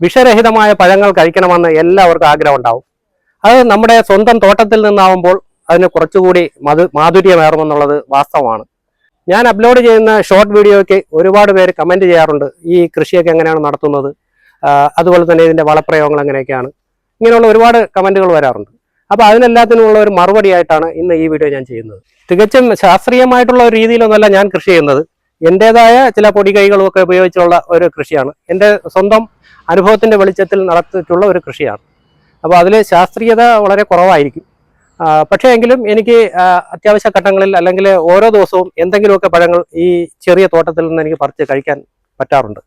വിഷരഹിതമായ പഴങ്ങൾ കഴിക്കണമെന്ന് എല്ലാവർക്കും ആഗ്രഹം ഉണ്ടാവും അത് നമ്മുടെ സ്വന്തം തോട്ടത്തിൽ നിന്നാവുമ്പോൾ അതിന് കുറച്ചുകൂടി മധു മാധുര്യമേറുമെന്നുള്ളത് വാസ്തവമാണ്. ഞാൻ അപ്ലോഡ് ചെയ്യുന്ന ഷോർട്ട് വീഡിയോയ്ക്ക് ഒരുപാട് പേര് കമന്റ് ചെയ്യാറുണ്ട്. ഈ കൃഷിയൊക്കെ എങ്ങനെയാണ് നടത്തുന്നത്? അതുപോലെ തന്നെ ഇതിന്റെ വളപ്രയോഗങ്ങൾ എങ്ങനെയൊക്കെയാണ്? ഇങ്ങനെയുള്ള ഒരുപാട് കമന്റുകൾ വരാറുണ്ട്. അപ്പോൾ അതിനെല്ലാത്തിനുമുള്ള ഒരു മറുപടി ആയിട്ടാണ് ഇന്ന് ഈ വീഡിയോ ഞാൻ ചെയ്യുന്നത്. തികച്ചും ശാസ്ത്രീയമായിട്ടുള്ള ഒരു രീതിയിലൊന്നുമല്ല ഞാൻ കൃഷി ചെയ്യുന്നത്. എന്റെതായ ചില പൊടികൈകളും ഒക്കെ ഉപയോഗിച്ചുള്ള ഒരു കൃഷിയാണ്. എന്റെ സ്വന്തം അനുഭവത്തിന്റെ വെളിച്ചത്തിൽ നടത്തിയിട്ടുള്ള ഒരു കൃഷിയാണ്. അപ്പോൾ അതിൽ ശാസ്ത്രീയത വളരെ കുറവായിരിക്കും. പക്ഷേ എങ്കിലും എനിക്ക് അത്യാവശ്യ ഘട്ടങ്ങളിൽ അല്ലെങ്കിൽ ഓരോ ദിവസവും എന്തെങ്കിലുമൊക്കെ പഴങ്ങൾ ഈ ചെറിയ തോട്ടത്തിൽ നിന്ന് എനിക്ക് പറിച്ച് കഴിക്കാൻ പറ്റാറുണ്ട്.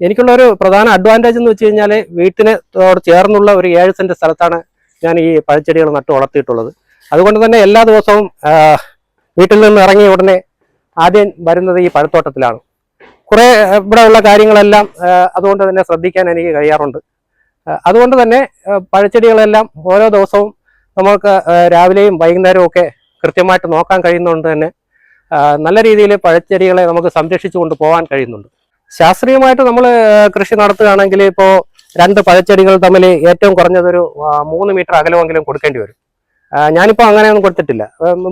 എനിക്കുള്ള ഒരു പ്രധാന അഡ്വാന്റേജ് എന്ന് വെച്ച് കഴിഞ്ഞാൽ വീട്ടിന് തോട് ചേർന്നുള്ള ഒരു ഏഴ് സെന്റ് സ്ഥലത്താണ് ഞാൻ ഈ പഴച്ചെടികൾ നട്ട് വളർത്തിയിട്ടുള്ളത്. അതുകൊണ്ട് തന്നെ എല്ലാ ദിവസവും വീട്ടിൽ നിന്ന് ഇറങ്ങിയ ഉടനെ ആദ്യം വരുന്നത് ഈ പഴത്തോട്ടത്തിലാണ്. കുറേ ഇവിടെ ഉള്ള കാര്യങ്ങളെല്ലാം അതുകൊണ്ട് തന്നെ ശ്രദ്ധിക്കാൻ എനിക്ക് കഴിയാറുണ്ട്. അതുകൊണ്ട് തന്നെ പഴച്ചെടികളെല്ലാം ഓരോ ദിവസവും നമ്മൾക്ക് രാവിലെയും വൈകുന്നേരവും ഒക്കെ കൃത്യമായിട്ട് നോക്കാൻ കഴിയുന്നതുകൊണ്ട് തന്നെ നല്ല രീതിയിൽ പഴച്ചെടികളെ നമുക്ക് സംരക്ഷിച്ചു കൊണ്ട് പോകാൻ കഴിയുന്നുണ്ട്. ശാസ്ത്രീയമായിട്ട് നമ്മൾ കൃഷി നടത്തുകയാണെങ്കിൽ ഇപ്പോൾ രണ്ട് പഴച്ചെടികൾ തമ്മിൽ ഏറ്റവും കുറഞ്ഞതൊരു മൂന്ന് മീറ്റർ അകലമെങ്കിലും കൊടുക്കേണ്ടി വരും. ഞാനിപ്പോൾ അങ്ങനെയൊന്നും കൊടുത്തിട്ടില്ല.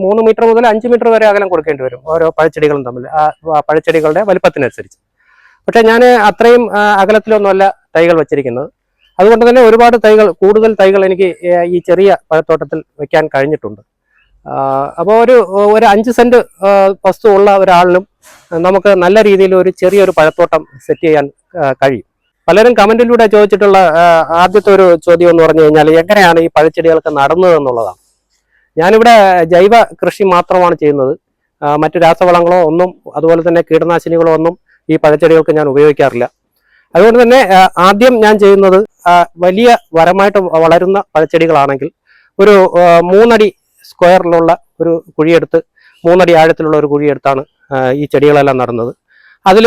മൂന്ന് മീറ്റർ മുതൽ അഞ്ച് മീറ്റർ വരെ അകലം കൊടുക്കേണ്ടി വരും ഓരോ പഴച്ചെടികളും തമ്മിൽ. പഴച്ചെടികളുടെ വലിപ്പത്തിനനുസരിച്ച്. പക്ഷേ ഞാൻ അത്രയും അകലത്തിലൊന്നുമല്ല തൈകൾ വെച്ചിരിക്കുന്നത്. അതുകൊണ്ട് തന്നെ ഒരുപാട് തൈകൾ കൂടുതൽ തൈകൾ എനിക്ക് ഈ ചെറിയ പഴത്തോട്ടത്തിൽ വെക്കാൻ കഴിഞ്ഞിട്ടുണ്ട്. അപ്പോൾ ഒരു ഒരു അഞ്ച് സെന്റ് വസ്തു ഉള്ള ഒരാളിനും നമുക്ക് നല്ല രീതിയിൽ ഒരു ചെറിയൊരു പഴത്തോട്ടം സെറ്റ് ചെയ്യാൻ കഴിയും. പലരും കമന്റിലൂടെ ചോദിച്ചിട്ടുള്ള ആദ്യത്തെ ഒരു ചോദ്യം എന്ന് പറഞ്ഞു കഴിഞ്ഞാൽ എങ്ങനെയാണ് ഈ പഴച്ചെടികൾക്ക് നടുന്നത് എന്നുള്ളതാണ് ഞാനിവിടെ ജൈവ കൃഷി മാത്രമാണ് ചെയ്യുന്നത്. മറ്റു രാസവളങ്ങളോ ഒന്നും അതുപോലെ തന്നെ കീടനാശിനികളോ ഒന്നും ഈ പഴച്ചെടികൾക്ക് ഞാൻ ഉപയോഗിക്കാറില്ല. അതുകൊണ്ട് തന്നെ ആദ്യം ഞാൻ ചെയ്യുന്നത് വലിയ വരമായിട്ട് വളരുന്ന പഴച്ചെടികളാണെങ്കിൽ ഒരു മൂന്നടി സ്ക്വയറിലുള്ള ഒരു കുഴിയെടുത്ത് മൂന്നടി ആഴത്തിലുള്ള ഒരു കുഴിയെടുത്താണ് ഈ ചെടികളെല്ലാം നടന്നത്. അതിൽ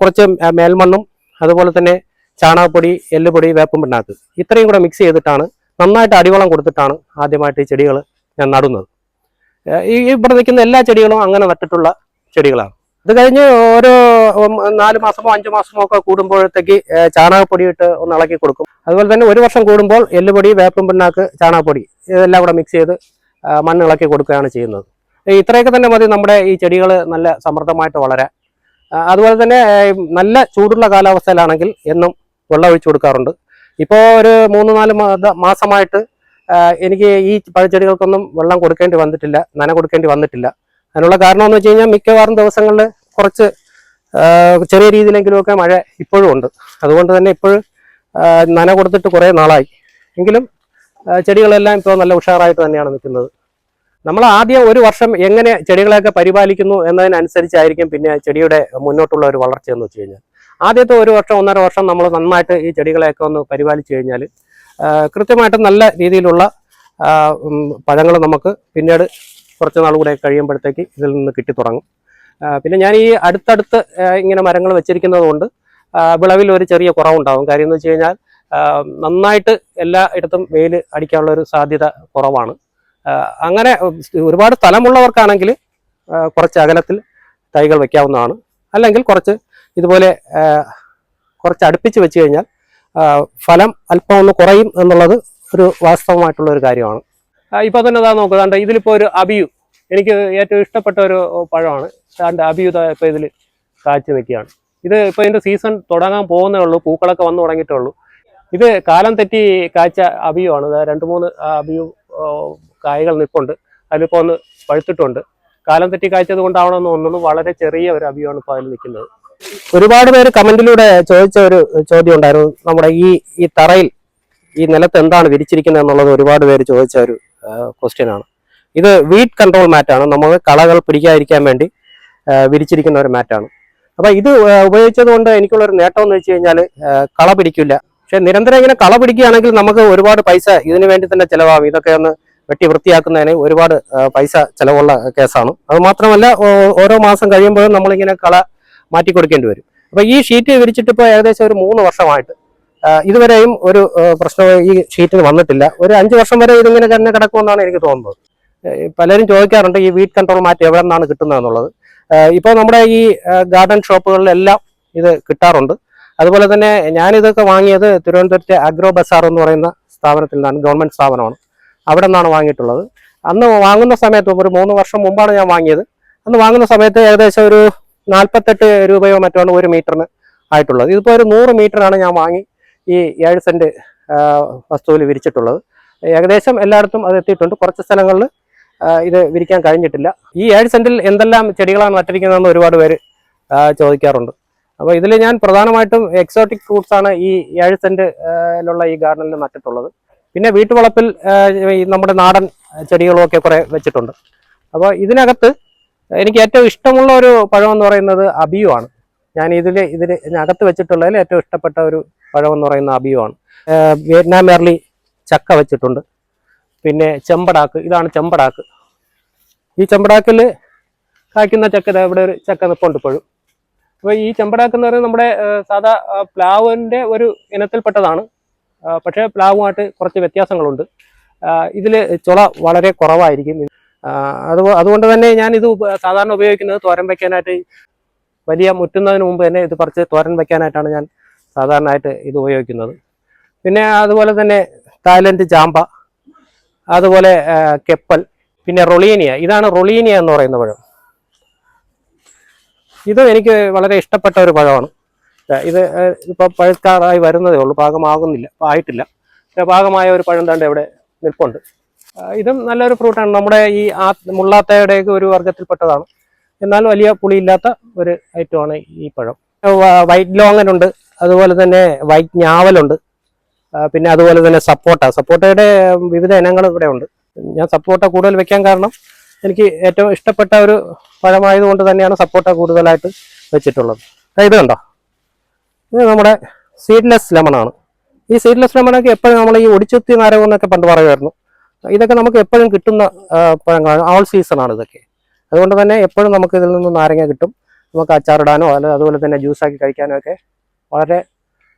കുറച്ച് മേൽമണ്ണും അതുപോലെ തന്നെ ചാണകപ്പൊടി എല്ലുപൊടി വേപ്പും പിണ്ണാക്ക് ഇത്രയും കൂടെ മിക്സ് ചെയ്തിട്ടാണ് നന്നായിട്ട് അടിവളം കൊടുത്തിട്ടാണ് ആദ്യമായിട്ട് ഈ ചെടികൾ ഞാൻ നടുന്നത്. ഈ ഇവിടെ നിൽക്കുന്ന എല്ലാ ചെടികളും അങ്ങനെ നട്ടിട്ടുള്ള ചെടികളാണ്. അത് കഴിഞ്ഞ് ഓരോ നാല് മാസമോ അഞ്ച് മാസമോ ഒക്കെ കൂടുമ്പോഴത്തേക്ക് ചാണകപ്പൊടി ഇട്ട് ഒന്ന് ഇളക്കി കൊടുക്കും. അതുപോലെ തന്നെ ഒരു വർഷം കൂടുമ്പോൾ എല്ലുപൊടി വേപ്പും പിണ്ണാക്ക് ചാണകപ്പൊടി ഇതെല്ലാം കൂടെ മിക്സ് ചെയ്ത് മണ്ണ് ഇളക്കി കൊടുക്കുകയാണ് ചെയ്യുന്നത്. ഇത്രയൊക്കെ തന്നെ മതി നമ്മുടെ ഈ ചെടികൾ നല്ല സമൃദ്ധമായിട്ട് വളരാൻ. അതുപോലെ തന്നെ നല്ല ചൂടുള്ള കാലാവസ്ഥയിലാണെങ്കിൽ എന്നും വെള്ളം ഒഴിച്ചു കൊടുക്കാറുണ്ട്. ഇപ്പോൾ ഒരു മൂന്ന് നാല് മാസമായിട്ട് എനിക്ക് ഈ പഴച്ചെടികൾക്കൊന്നും വെള്ളം കൊടുക്കേണ്ടി വന്നിട്ടില്ല നന കൊടുക്കേണ്ടി വന്നിട്ടില്ല. അതിനുള്ള കാരണം എന്ന് വെച്ച് കഴിഞ്ഞാൽ മിക്കവാറും ദിവസങ്ങളിൽ കുറച്ച് ചെറിയ രീതിയിലെങ്കിലുമൊക്കെ മഴ ഇപ്പോഴും ഉണ്ട്. അതുകൊണ്ട് തന്നെ ഇപ്പോഴും നന കൊടുത്തിട്ട് കുറേ നാളായി. എങ്കിലും ചെടികളെല്ലാം ഇപ്പോൾ നല്ല ഉഷാറായിട്ട് തന്നെയാണ് നിൽക്കുന്നത്. നമ്മൾ ആദ്യം ഒരു വർഷം എങ്ങനെ ചെടികളെയൊക്കെ പരിപാലിക്കുന്നു എന്നതിനനുസരിച്ചായിരിക്കും പിന്നെ ചെടിയുടെ മുന്നോട്ടുള്ള ഒരു വളർച്ച എന്ന് വെച്ച് കഴിഞ്ഞാൽ. ആദ്യത്തെ ഒരു വർഷം ഒന്നര വർഷം നമ്മൾ നന്നായിട്ട് ഈ ചെടികളെയൊക്കെ ഒന്ന് പരിപാലിച്ചു കഴിഞ്ഞാൽ കൃത്യമായിട്ട് നല്ല രീതിയിലുള്ള പഴങ്ങൾ നമുക്ക് പിന്നീട് കുറച്ച് നാൾ കൂടെ കഴിയുമ്പോഴത്തേക്ക് ഇതിൽ നിന്ന് കിട്ടി തുടങ്ങും. പിന്നെ ഞാൻ ഈ അടുത്തടുത്ത് ഇങ്ങനെ മരങ്ങൾ വെച്ചിരിക്കുന്നത് കൊണ്ട് വിളവിൽ ഒരു ചെറിയ കുറവുണ്ടാകും കാര്യം എന്ന് വെച്ച് കഴിഞ്ഞാൽ നന്നായിട്ട് എല്ലായിടത്തും വെയിൽ അടിക്കാനുള്ള ഒരു സാധ്യത കുറവാണ്. അങ്ങനെ ഒരുപാട് സ്ഥലമുള്ളവർക്കാണെങ്കിൽ കുറച്ച് അകലത്തിൽ തൈകൾ വയ്ക്കാവുന്നതാണ് അല്ലെങ്കിൽ കുറച്ച് ഇതുപോലെ കുറച്ച് അടുപ്പിച്ച് വെച്ച് കഴിഞ്ഞാൽ ഫലം അല്പം ഒന്ന് കുറയും എന്നുള്ളത് ഒരു വാസ്തവമായിട്ടുള്ള ഒരു കാര്യമാണ് ഇപ്പൊ തന്നെ അതാ നോക്കുക കണ്ട ഇതിലിപ്പോ ഒരു അബിയു എനിക്ക് ഏറ്റവും ഇഷ്ടപ്പെട്ട ഒരു പഴമാണ്. കണ്ട അബിയു ഇപ്പൊ ഇതിൽ കാച്ചു നിൽക്കുകയാണ് ഇത് ഇപ്പൊ ഇതിന്റെ സീസൺ തുടങ്ങാൻ പോകുന്നേ ഉള്ളൂ പൂക്കളൊക്കെ വന്നു തുടങ്ങിയിട്ടേ ഉള്ളൂ ഇത് കാലം തെറ്റി കാച്ച അബിയു ആണ്. രണ്ട് മൂന്ന് അബിയു കായകൾ നിൽപ്പുണ്ട് അതിലിപ്പോ ഒന്ന് പഴുത്തിട്ടുണ്ട്. കാലം തെറ്റി കാഴ്ചത് കൊണ്ടാവണമെന്ന് തോന്നുന്നു. വളരെ ചെറിയ ഒരു അബിയാണ് ഇപ്പോൾ അതിൽ നിൽക്കുന്നത്. ഒരുപാട് പേര് കമന്റിലൂടെ ചോദിച്ച ഒരു ചോദ്യം ഉണ്ടായിരുന്നു. നമ്മുടെ ഈ ഈ തറയിൽ ഈ നിലത്ത് എന്താണ് വിരിച്ചിരിക്കുന്നത് എന്നുള്ളത് ഒരുപാട് പേര് ചോദിച്ച ഒരു ക്വസ്റ്റ്യൻ ആണ്. ഇത് വീറ്റ് കൺട്രോൾ മാറ്റാണ് നമ്മൾ കളകൾ പിടിക്കാതിരിക്കാൻ വേണ്ടി വിരിച്ചിരിക്കുന്ന ഒരു മാറ്റാണ് അപ്പൊ ഇത് ഉപയോഗിച്ചത് കൊണ്ട് എനിക്കുള്ളൊരു നേട്ടം എന്ന് വെച്ച് കഴിഞ്ഞാൽ കള പിടിക്കില്ല. പക്ഷെ നിരന്തരം ഇങ്ങനെ കള പിടിക്കുകയാണെങ്കിൽ നമുക്ക് ഒരുപാട് പൈസ ഇതിനു വേണ്ടി തന്നെ ചിലവാകും. ഇതൊക്കെ ഒന്ന് വെട്ടി വൃത്തിയാക്കുന്നതിന് ഒരുപാട് പൈസ ചിലവുള്ള കേസാണ്. അത് മാത്രമല്ല ഓരോ മാസം കഴിയുമ്പോഴും നമ്മളിങ്ങനെ കള മാറ്റി കൊടുക്കേണ്ടി വരും. അപ്പൊ ഈ ഷീറ്റ് വിരിച്ചിട്ട് ഇപ്പോൾ ഏകദേശം ഒരു മൂന്ന് വർഷമായിട്ട് ഇതുവരെയും ഒരു പ്രശ്നം ഈ ഷീറ്റിന് വന്നിട്ടില്ല. ഒരു അഞ്ച് വർഷം വരെ ഇതിങ്ങനെ തന്നെ കിടക്കുമെന്നാണ് എനിക്ക് തോന്നുന്നത്. പലരും ചോദിക്കാറുണ്ട് ഈ വീറ്റ് കൺട്രോൾ മാറ്റി എവിടെ നിന്നാണ് കിട്ടുന്നത് എന്നുള്ളത് ഇപ്പോൾ നമ്മുടെ ഈ ഗാർഡൻ ഷോപ്പുകളിലെല്ലാം ഇത് കിട്ടാറുണ്ട്. അതുപോലെ തന്നെ ഞാനിതൊക്കെ വാങ്ങിയത് തിരുവനന്തപുരത്തെ അഗ്രോ ബസാർ എന്ന് പറയുന്ന സ്ഥാപനത്തിൽ നിന്നാണ് ഗവൺമെന്റ് സ്ഥാപനമാണ്. അവിടെ നിന്നാണ് വാങ്ങിയിട്ടുള്ളത്. അന്ന് വാങ്ങുന്ന സമയത്ത് ഒരു മൂന്ന് വർഷം മുമ്പാണ് ഞാൻ വാങ്ങിയത്. അന്ന് വാങ്ങുന്ന സമയത്ത് ഏകദേശം ഒരു നാൽപ്പത്തെട്ട് രൂപയോ മറ്റോ ഒരു മീറ്ററിന് ആയിട്ടുള്ളത്. ഇതിപ്പോൾ ഒരു നൂറ് മീറ്ററാണ് ഞാൻ വാങ്ങി ഈ ഏഴ് സെന്റ് വസ്തുവിൽ വിരിച്ചിട്ടുള്ളത്. ഏകദേശം എല്ലായിടത്തും അത് എത്തിയിട്ടുണ്ട്. കുറച്ച് സ്ഥലങ്ങളിൽ ഇത് വിരിക്കാൻ കഴിഞ്ഞിട്ടില്ല. ഈ ഏഴ് സെന്റിൽ എന്തെല്ലാം ചെടികളാണ് നട്ടിരിക്കുന്നതെന്ന് ഒരുപാട് പേര് ചോദിക്കാറുണ്ട്. അപ്പോൾ ഇതിൽ ഞാൻ പ്രധാനമായിട്ടും എക്സോട്ടിക് ഫ്രൂട്ട്സാണ് ഈ ഏഴ് സെന്റിലുള്ള ഈ ഗാർഡനിൽ നട്ടിട്ടുള്ളത്. പിന്നെ വീട്ടുവളപ്പിൽ നമ്മുടെ നാടൻ ചെടികളുമൊക്കെ കുറേ വെച്ചിട്ടുണ്ട്. അപ്പോൾ ഇതിനകത്ത് എനിക്ക് ഏറ്റവും ഇഷ്ടമുള്ള ഒരു പഴം എന്ന് പറയുന്നത് അബിയു ആണ് ഞാൻ ഇതിൽ ഇതിൽ അകത്ത് വെച്ചിട്ടുള്ളതിൽ ഏറ്റവും ഇഷ്ടപ്പെട്ട ഒരു പഴം എന്ന് പറയുന്ന അബിയു വിയറ്റ്നാം എർലി ചക്ക വെച്ചിട്ടുണ്ട്. പിന്നെ ചെമ്പടാക്ക് ഇതാണ് ചെമ്പടാക്ക്. ഈ ചെമ്പടാക്കിൽ കായ്ക്കുന്ന ചക്ക ഇവിടെ ഒരു ചക്ക നിപ്പുണ്ട് ഇപ്പോഴും. അപ്പോൾ ഈ ചെമ്പടാക്ക് എന്ന് പറയുന്നത് നമ്മുടെ സാധാ പ്ലാവിന്റെ ഒരു ഇനത്തിൽപ്പെട്ടതാണ്. പക്ഷേ പ്ലാവുമായിട്ട് കുറച്ച് വ്യത്യാസങ്ങളുണ്ട്. ഇതിൽ ചുള വളരെ കുറവായിരിക്കും. അത് അതുകൊണ്ട് തന്നെ ഞാൻ ഇത് സാധാരണ ഉപയോഗിക്കുന്നത് തോരൻ വയ്ക്കാനായിട്ട് വലിയ മുറ്റുന്നതിന് മുമ്പ് തന്നെ ഇത് പറിച്ച് തോരൻ വയ്ക്കാനായിട്ടാണ് ഞാൻ സാധാരണയായിട്ട് ഇത് ഉപയോഗിക്കുന്നത്. പിന്നെ അതുപോലെ തന്നെ തായ്ലൻഡ് ചാമ്പ അതുപോലെ കെപ്പൽ പിന്നെ റൊളീനിയ. ഇതാണ് റൊളീനിയ എന്ന് പറയുന്ന പഴം. ഇത് എനിക്ക് വളരെ ഇഷ്ടപ്പെട്ട ഒരു പഴമാണ്. ഇത് ഇപ്പോൾ പഴുക്കാറായി വരുന്നതേ ഉള്ളൂ പാകമാകുന്നില്ല ആയിട്ടില്ല. പാകമായ ഒരു പഴം തണ്ട് ഇവിടെ നിൽപ്പുണ്ട്. ഇതും നല്ലൊരു ഫ്രൂട്ടാണ്. നമ്മുടെ ഈ ആ മുള്ളാത്തയുടെയൊക്കെ ഒരു വർഗത്തിൽപ്പെട്ടതാണ് എന്നാൽ വലിയ പുളിയില്ലാത്ത ഒരു ഐറ്റമാണ് ഈ പഴം. വൈറ്റ് ലോങ്ങൻ ഉണ്ട്. അതുപോലെ തന്നെ വൈറ്റ് ഞാവലുണ്ട് പിന്നെ അതുപോലെ തന്നെ സപ്പോട്ട. സപ്പോട്ടയുടെ വിവിധ ഇനങ്ങൾ ഇവിടെ ഉണ്ട്. ഞാൻ സപ്പോട്ട കൂടുതൽ വെക്കാൻ കാരണം എനിക്ക് ഏറ്റവും ഇഷ്ടപ്പെട്ട ഒരു പഴമായതുകൊണ്ട് തന്നെയാണ് സപ്പോട്ട കൂടുതലായിട്ട് വെച്ചിട്ടുള്ളത്. ഇത് കണ്ടോ? ഇത് നമ്മുടെ സീഡ്ലെസ് ലെമണാണ് ഈ സീഡ്ലെസ് ലെമണൊക്കെ എപ്പോഴും നമ്മൾ ഈ ഒടിച്ചുത്തി നാരകം എന്നൊക്കെ പണ്ട് പറയുമായിരുന്നു. ഇതൊക്കെ നമുക്ക് എപ്പോഴും കിട്ടുന്ന പഴങ്ങളാണ്. ഓൾ സീസണാണ് ഇതൊക്കെ. അതുകൊണ്ട് തന്നെ എപ്പോഴും നമുക്ക് ഇതിൽ നിന്ന് നാരങ്ങ കിട്ടും. നമുക്ക് അച്ചാറിടാനോ അല്ല അതുപോലെ തന്നെ ജ്യൂസാക്കി കഴിക്കാനോ ഒക്കെ വളരെ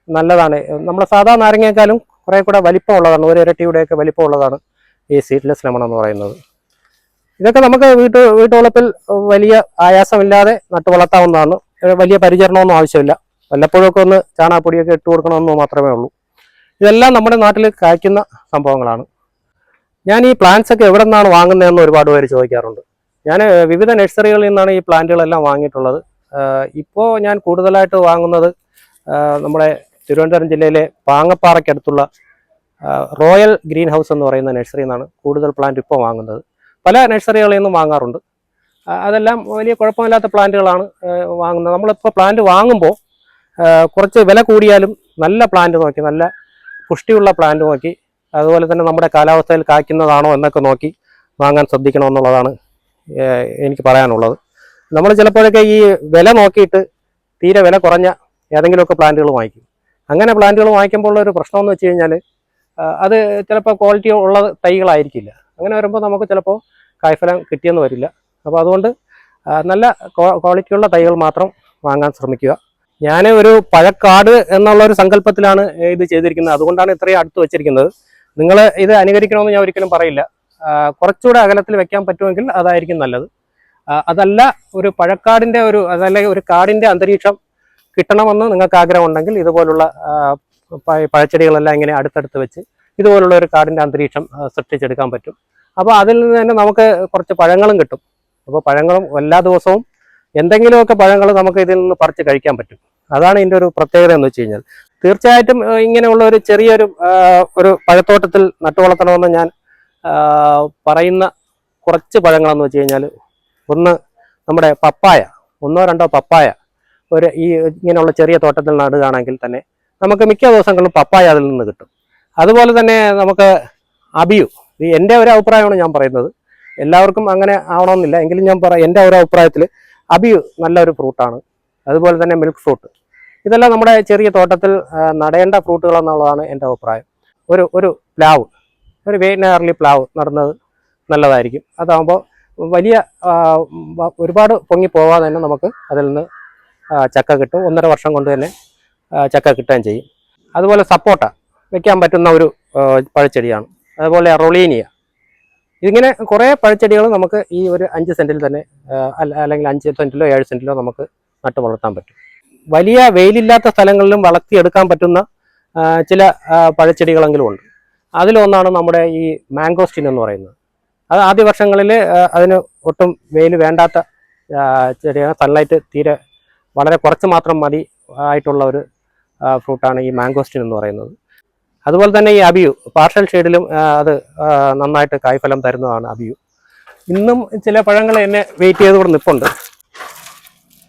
നല്ലതാണ്. നമ്മുടെ സാധാ നാരങ്ങയെക്കാളും കുറേ കൂടെ വലിപ്പമുള്ളതാണ്. ഒരു ഇരട്ടിയുടെയൊക്കെ വലിപ്പമുള്ളതാണ് ഈ സീഡ്ലെസ് ലെമൺ എന്ന് പറയുന്നത്. ഇതൊക്കെ നമുക്ക് വീട്ടു വീട്ടുവളപ്പിൽ വലിയ ആയാസമില്ലാതെ നട്ടു വളർത്താവുന്നതാണ്. വലിയ പരിചരണമൊന്നും ആവശ്യമില്ല. വല്ലപ്പോഴൊക്കെ ഒന്ന് ചാണകപ്പൊടിയൊക്കെ ഇട്ട് കൊടുക്കണമെന്ന് മാത്രമേ ഉള്ളൂ. ഇതെല്ലാം നമ്മുടെ നാട്ടിൽ കായ്ക്കുന്ന സംഭവങ്ങളാണ്. ഞാൻ ഈ പ്ലാന്റ്സ് ഒക്കെ എവിടെ നിന്നാണ് വാങ്ങുന്നതെന്ന് ഒരുപാട് പേര് ചോദിക്കാറുണ്ട്. ഞാൻ വിവിധ നഴ്സറികളിൽ നിന്നാണ് ഈ പ്ലാന്റുകളെല്ലാം വാങ്ങിയിട്ടുള്ളത്. ഇപ്പോൾ ഞാൻ കൂടുതലായിട്ട് വാങ്ങുന്നത് നമ്മുടെ തിരുവനന്തപുരം ജില്ലയിലെ പാങ്ങപ്പാറയ്ക്കടുത്തുള്ള റോയൽ ഗ്രീൻ ഹൗസ് എന്ന് പറയുന്ന നഴ്സറിയിൽ നിന്നാണ് കൂടുതൽ പ്ലാന്റ് ഇപ്പോൾ വാങ്ങുന്നത്. പല നഴ്സറികളിൽ നിന്നും വാങ്ങാറുണ്ട്. അതെല്ലാം വലിയ കുഴപ്പമില്ലാത്ത പ്ലാന്റുകളാണ് വാങ്ങുന്നത്. നമ്മളിപ്പോൾ പ്ലാന്റ് വാങ്ങുമ്പോൾ കുറച്ച് വില കൂടിയാലും നല്ല പ്ലാന്റ് നോക്കി നല്ല പുഷ്ടിയുള്ള പ്ലാന്റ് നോക്കി അതുപോലെ തന്നെ നമ്മുടെ കാലാവസ്ഥയിൽ കായ്ക്കുന്നതാണോ എന്നൊക്കെ നോക്കി വാങ്ങാൻ ശ്രദ്ധിക്കണമെന്നുള്ളതാണ് എനിക്ക് പറയാനുള്ളത്. നമ്മൾ ചിലപ്പോഴൊക്കെ ഈ വില നോക്കിയിട്ട് തീരെ വില കുറഞ്ഞ ഏതെങ്കിലുമൊക്കെ പ്ലാന്റുകൾ വാങ്ങിക്കും. അങ്ങനെ പ്ലാന്റുകൾ വാങ്ങിക്കുമ്പോൾ ഒരു പ്രശ്നം എന്ന് വെച്ച് കഴിഞ്ഞാൽ അത് ചിലപ്പോൾ ക്വാളിറ്റി ഉള്ള തൈകളായിരിക്കില്ല. അങ്ങനെ വരുമ്പോൾ നമുക്ക് ചിലപ്പോൾ കായ്ഫലം കിട്ടിയെന്ന് വരില്ല. അപ്പോൾ അതുകൊണ്ട് നല്ല ക്വാളിറ്റിയുള്ള തൈകൾ മാത്രം വാങ്ങാൻ ശ്രമിക്കുക. ഞാൻ ഒരു പഴക്കാട് എന്നുള്ളൊരു സങ്കല്പത്തിലാണ് ഇത് ചെയ്തിരിക്കുന്നത്. അതുകൊണ്ടാണ് ഇത്രയും അടുത്ത് വെച്ചിരിക്കുന്നത്. നിങ്ങൾ ഇത് അനുകരിക്കണമെന്ന് ഞാൻ ഒരിക്കലും പറയില്ല. കുറച്ചുകൂടെ അകലത്തിൽ വെക്കാൻ പറ്റുമെങ്കിൽ അതായിരിക്കും നല്ലത്. അതല്ല ഒരു പഴക്കാടിന്റെ ഒരു അതല്ല ഒരു കാടിന്റെ അന്തരീക്ഷം കിട്ടണമെന്ന് നിങ്ങൾക്ക് ആഗ്രഹമുണ്ടെങ്കിൽ ഇതുപോലുള്ള പഴച്ചെടികളെല്ലാം ഇങ്ങനെ അടുത്തടുത്ത് വെച്ച് ഇതുപോലുള്ള ഒരു കാടിന്റെ അന്തരീക്ഷം സൃഷ്ടിച്ചെടുക്കാൻ പറ്റും. അപ്പോൾ അതിൽ നിന്ന് തന്നെ നമുക്ക് കുറച്ച് പഴങ്ങളും കിട്ടും. അപ്പോൾ പഴങ്ങളും എല്ലാ ദിവസവും എന്തെങ്കിലുമൊക്കെ പഴങ്ങൾ നമുക്ക് ഇതിൽ നിന്ന് പറിച്ച് കഴിക്കാൻ പറ്റും. അതാണ് ഇതിന്റെ ഒരു പ്രത്യേകത എന്ന് വെച്ച് കഴിഞ്ഞാൽ. തീർച്ചയായിട്ടും ഇങ്ങനെയുള്ള ഒരു ചെറിയൊരു ഒരു പഴത്തോട്ടത്തിൽ നട്ടുവളർത്തണമെന്ന് ഞാൻ പറയുന്ന കുറച്ച് പഴങ്ങളെന്ന് വെച്ച് കഴിഞ്ഞാൽ ഒന്ന് നമ്മുടെ പപ്പായ ഒന്നോ രണ്ടോ പപ്പായ ഒരു ഈ ഇങ്ങനെയുള്ള ചെറിയ തോട്ടത്തിൽ നടുകയാണെങ്കിൽ തന്നെ നമുക്ക് മിക്ക ദിവസങ്ങളിലും പപ്പായ അതിൽ നിന്ന് കിട്ടും. അതുപോലെ തന്നെ നമുക്ക് അബിയു എന്റെ ഒരു അഭിപ്രായമാണ് ഞാൻ പറയുന്നത്. എല്ലാവർക്കും അങ്ങനെ ആവണമെന്നില്ല. എങ്കിലും ഞാൻ പറ എന്റെ ഒരു അഭിപ്രായത്തിൽ അബിയു നല്ലൊരു ഫ്രൂട്ടാണ്. അതുപോലെ തന്നെ മിൽക്ക് ഫ്രൂട്ട്. ഇതെല്ലാം നമ്മുടെ ചെറിയ തോട്ടത്തിൽ നടേണ്ട ഫ്രൂട്ടുകൾ എന്നുള്ളതാണ് എന്റെ അഭിപ്രായം. ഒരു ഒരു പ്ലാവ് ഒരു വേനർലി പ്ലാവ് നടുന്നത് നല്ലതായിരിക്കും. അതാകുമ്പോൾ വലിയ ഒരുപാട് പൊങ്ങി പോവാതെ തന്നെ നമുക്ക് അതിൽ നിന്ന് ചക്ക കിട്ടും. ഒന്നര വർഷം കൊണ്ട് തന്നെ ചക്ക കിട്ടുകയും ചെയ്യും. അതുപോലെ സപ്പോട്ട വെക്കാൻ പറ്റുന്ന ഒരു പഴച്ചെടിയാണ്. അതുപോലെ റൊളീനിയ. ഇങ്ങനെ കുറേ പഴച്ചെടികൾ നമുക്ക് ഈ ഒരു അഞ്ച് സെന്റിൽ തന്നെ അല്ലെങ്കിൽ അഞ്ച് സെന്റിലോ ഏഴ് സെന്റിലോ നമുക്ക് നട്ടു വളർത്താൻ പറ്റും. വലിയ വെയിലില്ലാത്ത സ്ഥലങ്ങളിലും വളർത്തിയെടുക്കാൻ പറ്റുന്ന ചില പഴച്ചെടികളെങ്കിലും ഉണ്ട്. അതിലൊന്നാണ് നമ്മുടെ ഈ മാംഗോസ്റ്റിൻ എന്ന് പറയുന്നത്. അത് ആദ്യ വർഷങ്ങളിൽ അതിന് ഒട്ടും വെയിൽ വേണ്ടാത്ത ചെടിയാണ് സൺലൈറ്റ് തീരെ വളരെ കുറച്ച് മാത്രം മതി ആയിട്ടുള്ള ഒരു ഫ്രൂട്ടാണ് ഈ മാംഗോസ്റ്റിൻ എന്ന് പറയുന്നത്. അതുപോലെ തന്നെ ഈ അബിയു പാർഷൽ ഷെയ്ഡിലും അത് നന്നായിട്ട് കായ്ഫലം തരുന്നതാണ് അബിയു. ഇന്നും ചില പഴങ്ങൾ എന്നെ വെയിറ്റ് ചെയ്തുകൊണ്ട് നിൽപ്പുണ്ട്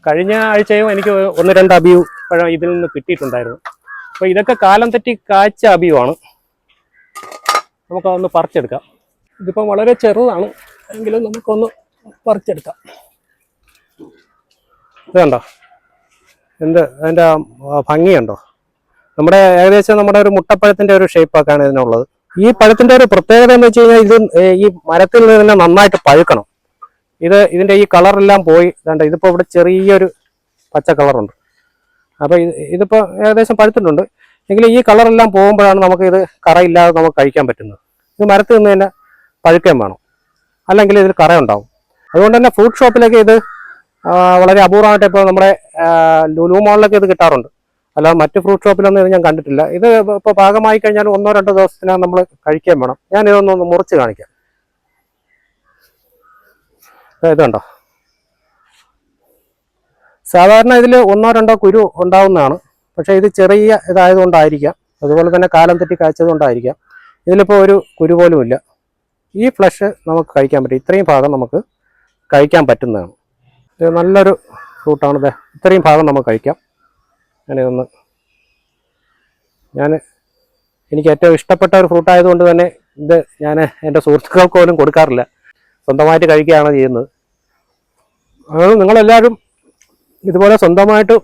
കഴിഞ്ഞ ആഴ്ചയും എനിക്ക് ഒന്ന് രണ്ട് അബിയു പഴം ഇതിൽ നിന്ന് കിട്ടിയിട്ടുണ്ടായിരുന്നു. അപ്പോൾ ഇതൊക്കെ കാലം തെറ്റി കാച്ച അബിയുമാണ്. നമുക്കതൊന്ന് പറിച്ചെടുക്കാം. ഇതിപ്പോൾ വളരെ ചെറുതാണ്. എങ്കിലും നമുക്കൊന്ന് പറിച്ചെടുക്കാം. ഇത് കണ്ടോ? എന്ത് അതിന്റെ ഭംഗിയുണ്ടോ നമ്മുടെ ഏകദേശം നമ്മുടെ ഒരു മുട്ടപ്പഴത്തിന്റെ ഒരു ഷേപ്പൊക്കെയാണ് ഇതിനുള്ളത്. ഈ പഴത്തിന്റെ ഒരു പ്രത്യേകത എന്ന് വെച്ച് കഴിഞ്ഞാൽ ഇത് ഈ മരത്തിൽ നിന്ന് തന്നെ നന്നായിട്ട് പഴുക്കണം. ഇത് ഇതിന്റെ ഈ കളറെല്ലാം പോയി. ഇതാണ്ട് ഇതിപ്പോ ഇവിടെ ചെറിയൊരു പച്ച കളറുണ്ട് അപ്പോൾ ഇത് ഇതിപ്പോ ഏകദേശം പഴുത്തിട്ടുണ്ട്. എങ്കിലും ഈ കളറെല്ലാം പോകുമ്പോഴാണ് നമുക്ക് ഇത് കറയില്ലാതെ നമുക്ക് കഴിക്കാൻ പറ്റുന്നത്. ഇത് മരത്തിൽ നിന്ന് തന്നെ പഴുക്കുകയും വേണം. അല്ലെങ്കിൽ ഇതിൽ കറ ഉണ്ടാവും. അതുകൊണ്ട് തന്നെ ഫ്രൂട്ട് ഷോപ്പിലേക്ക് ഇത് വളരെ അപൂർവമായിട്ട് ഇപ്പോൾ നമ്മുടെ ലുലു മോളിലൊക്കെ ഇത് കിട്ടാറുണ്ട്. അല്ലാതെ മറ്റ് ഫ്രൂട്ട് ഷോപ്പിലൊന്നും ഇത് ഞാൻ കണ്ടിട്ടില്ല. ഇത് ഇപ്പോൾ പാകമായി കഴിഞ്ഞാൽ ഒന്നോ രണ്ടോ ദിവസത്തിനകം നമ്മൾ കഴിക്കാൻ വേണം. ഞാൻ ഇതൊന്ന് മുറിച്ച് കാണിക്കാം. ഇത് കണ്ടോ? സാധാരണ ഇതിൽ ഒന്നോ രണ്ടോ കുരു ഉണ്ടാവുന്നതാണ്. പക്ഷേ ഇത് ചെറിയ ഇതായതുകൊണ്ടായിരിക്കാം. അതുപോലെ തന്നെ കാലം തെറ്റി കാഴ്ചതുകൊണ്ടായിരിക്കാം ഇതിലിപ്പോൾ ഒരു കുരു പോലുമില്ല. ഈ ഫ്ലഷ് നമുക്ക് കഴിക്കാൻ പറ്റും. ഇത്രയും ഭാഗം നമുക്ക് കഴിക്കാൻ പറ്റുന്നതാണ്. ഇത് നല്ലൊരു ഫ്രൂട്ടാണ് ഇത് ഇത്രയും ഭാഗം നമുക്ക് കഴിക്കാം. ഞാനിതൊന്ന് ഞാൻ എനിക്ക് ഏറ്റവും ഇഷ്ടപ്പെട്ട ഒരു ഫ്രൂട്ട് ആയതുകൊണ്ട് തന്നെ ഇത് ഞാൻ എന്റെ സുഹൃത്തുക്കൾക്ക് പോലും കൊടുക്കാറില്ല. സ്വന്തമായിട്ട് കഴിക്കുകയാണ് ചെയ്യുന്നത്? അത് നിങ്ങളെല്ലാവരും ഇതുപോലെ സ്വന്തമായിട്ട്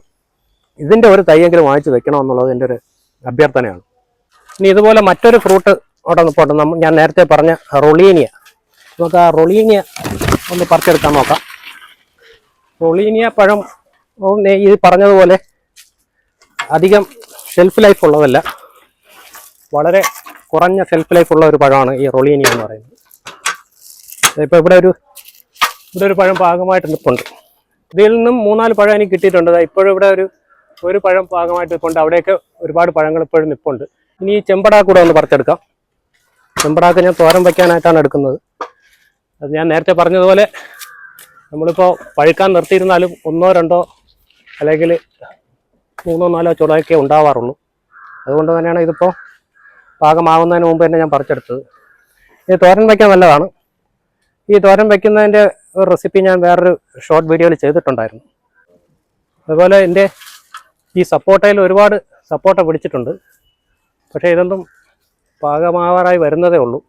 ഇതിന്റെ ഒരു തൈയെങ്കിലും വാങ്ങിച്ച് വെക്കണം എന്നുള്ളത് എന്റെ ഒരു അഭ്യർത്ഥനയാണ്. ഇനി ഇതുപോലെ മറ്റൊരു ഫ്രൂട്ട് അവിടെ പോട്ടെ. നമ്മൾ ഞാൻ നേരത്തെ പറഞ്ഞ റൊളീനിയ. നമുക്ക് ആ റൊളീനിയ ഒന്ന് പറിച്ചെടുക്കാൻ നോക്കാം. റൊളീനിയ പഴം ഈ പറഞ്ഞതുപോലെ അധികം ഷെൽഫ് ലൈഫ് ഉള്ളതല്ല. വളരെ കുറഞ്ഞ ഷെൽഫ് ലൈഫ് ഉള്ള ഒരു പഴമാണ് ഈ റൊളീനിയ എന്ന് പറയുന്നത്. ഇപ്പോൾ ഇവിടെ ഒരു ഇവിടെ ഒരു പഴം പാകമായിട്ട് നിൽപ്പുണ്ട് ഇതിൽ നിന്നും മൂന്നാൽ പഴം എനിക്ക് കിട്ടിയിട്ടുണ്ട്. ഇപ്പോഴും ഇവിടെ ഒരു ഒരു പഴം പാകമായിട്ട് നിൽപ്പുണ്ട് അവിടെയൊക്കെ ഒരുപാട് പഴങ്ങൾ ഇപ്പോഴും നിൽപ്പുണ്ട് ഇനി ഈ ചെമ്പടാക്ക് കൂടെ ഒന്ന് പറിച്ചെടുക്കാം. ചെമ്പടാക്ക് ഞാൻ തോരം വയ്ക്കാനായിട്ടാണ് എടുക്കുന്നത്. അത് ഞാൻ നേരത്തെ പറഞ്ഞതുപോലെ നമ്മളിപ്പോൾ പഴുക്കാൻ നിർത്തിയിരുന്നാലും ഒന്നോ രണ്ടോ അല്ലെങ്കിൽ മൂന്നോ നാലോ ചുളയൊക്കെ ഉണ്ടാവാറുള്ളൂ. അതുകൊണ്ട് തന്നെയാണ് ഇതിപ്പോൾ പാകമാവുന്നതിന് മുമ്പ് തന്നെ ഞാൻ പറിച്ചെടുത്തത്. ഇത് തോരൻ വയ്ക്കാൻ നല്ലതാണ്. ഈ തോരൻ വയ്ക്കുന്നതിന്റെ ഒരു റെസിപ്പി ഞാൻ വേറൊരു ഷോർട്ട് വീഡിയോയിൽ ചെയ്തിട്ടുണ്ടായിരുന്നു. അതുപോലെ എന്റെ ഈ സപ്പോട്ടയിൽ ഒരുപാട് സപ്പോട്ട പിടിച്ചിട്ടുണ്ട് പക്ഷേ ഇതൊന്നും പാകമാവാറായി വരുന്നതേ ഉള്ളൂ.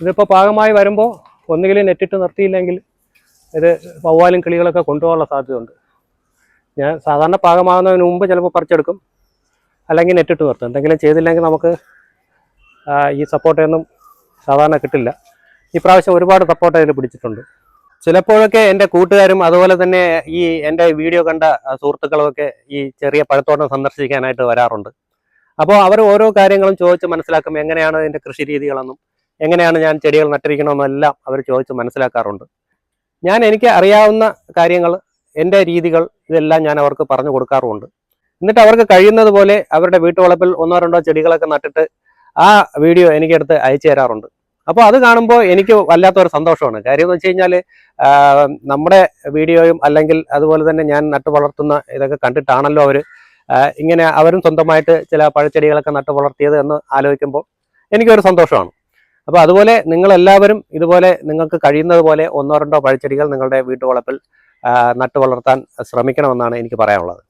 ഇതിപ്പോൾ പാകമായി വരുമ്പോൾ ഒന്നുകിൽ നെറ്റിട്ട് നിർത്തിയില്ലെങ്കിൽ ഇത് വവ്വാലും കിളികളൊക്കെ കൊണ്ടുപോകാനുള്ള സാധ്യതയുണ്ട്. ഞാൻ സാധാരണ പാകമാകുന്നതിന് മുമ്പ് ചിലപ്പോൾ പറിച്ചെടുക്കും. അല്ലെങ്കിൽ നെറ്റിട്ട് നിർത്തും. എന്തെങ്കിലും ചെയ്തില്ലെങ്കിൽ നമുക്ക് ഈ സപ്പോർട്ടയൊന്നും സാധാരണ കിട്ടില്ല. ഈ പ്രാവശ്യം ഒരുപാട് സപ്പോർട്ട് അതിൽ പിടിച്ചിട്ടുണ്ട്. ചിലപ്പോഴൊക്കെ എന്റെ കൂട്ടുകാരും അതുപോലെ തന്നെ ഈ എന്റെ വീഡിയോ കണ്ട സുഹൃത്തുക്കളൊക്കെ ഈ ചെറിയ പഴത്തോട്ടം സന്ദർശിക്കാനായിട്ട് വരാറുണ്ട്. അപ്പോൾ അവർ ഓരോ കാര്യങ്ങളും ചോദിച്ച് മനസ്സിലാക്കും എങ്ങനെയാണ് എന്റെ കൃഷി രീതികളെന്നും എങ്ങനെയാണ് ഞാൻ ചെടികൾ നട്ടിരിക്കണമെന്നും എല്ലാം അവർ ചോദിച്ച് മനസ്സിലാക്കാറുണ്ട്. ഞാൻ എനിക്ക് അറിയാവുന്ന കാര്യങ്ങൾ എന്റെ രീതികൾ ഇതെല്ലാം ഞാൻ അവർക്ക് പറഞ്ഞു കൊടുക്കാറുമുണ്ട്. എന്നിട്ട് അവർക്ക് കഴിയുന്നത് പോലെ അവരുടെ വീട്ടുവളപ്പിൽ ഒന്നോ രണ്ടോ ചെടികളൊക്കെ നട്ടിട്ട് ആ വീഡിയോ എനിക്കെടുത്ത് അയച്ചു തരാറുണ്ട്. അപ്പോൾ അത് കാണുമ്പോൾ എനിക്ക് വല്ലാത്തൊരു സന്തോഷമാണ്. കാര്യം എന്ന് വെച്ച് കഴിഞ്ഞാൽ നമ്മുടെ വീഡിയോയും അല്ലെങ്കിൽ അതുപോലെ തന്നെ ഞാൻ നട്ടു വളർത്തുന്ന ഇതൊക്കെ കണ്ടിട്ടാണല്ലോ അവർ ഇങ്ങനെ അവരും സ്വന്തമായിട്ട് ചില പഴച്ചെടികളൊക്കെ നട്ടു വളർത്തിയത് എന്ന് ആലോചിക്കുമ്പോൾ എനിക്കൊരു സന്തോഷമാണ്. അപ്പോൾ അതുപോലെ നിങ്ങളെല്ലാവരും ഇതുപോലെ നിങ്ങൾക്ക് കഴിയുന്നത് പോലെ ഒന്നോ രണ്ടോ പഴച്ചെടികൾ നിങ്ങളുടെ വീട്ടുവളപ്പിൽ വളപ്പിൽ നട്ടു വളർത്താൻ ശ്രമിക്കണമെന്നാണ് എനിക്ക് പറയാനുള്ളത്.